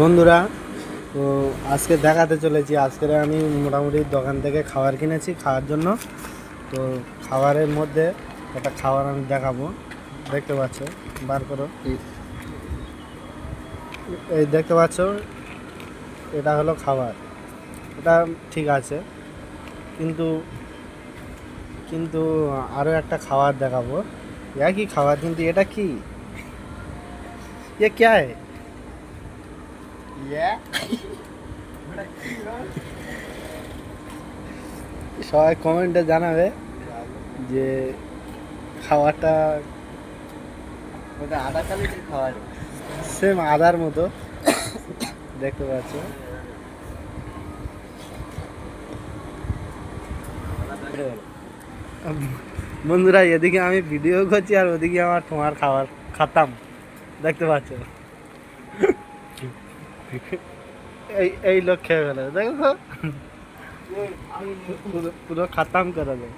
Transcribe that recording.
বন্ধুরা, তো আজকে দেখাতে চলেছি। আজকে আমি মোটামুটি দোকান থেকে খাবার কিনেছি খাওয়ার জন্য। তো খাবারের মধ্যে একটা খাবার আমি দেখাবো। দেখতে পাচ্ছ, বার করো। এই দেখতে পাচ্ছ, এটা হলো খাবার। এটা ঠিক আছে, কিন্তু কিন্তু আরও একটা খাবার দেখাবো। একই খাবার, কিন্তু এটা কি? এ ক্যা সবাই কমেন্টে জানাবে যে ওটা খাবার সেম আদার মতো। দেখতে পাচ্ছ? বন্ধুরা এদিকে আমি ভিডিও করছি আর ওদিকে আমার তোমার খাবার খাতাম। দেখতে পাচ্ছ? এই এই লোক খেয়ে ফেলে। দেখো পুরো খাতাম করা যায়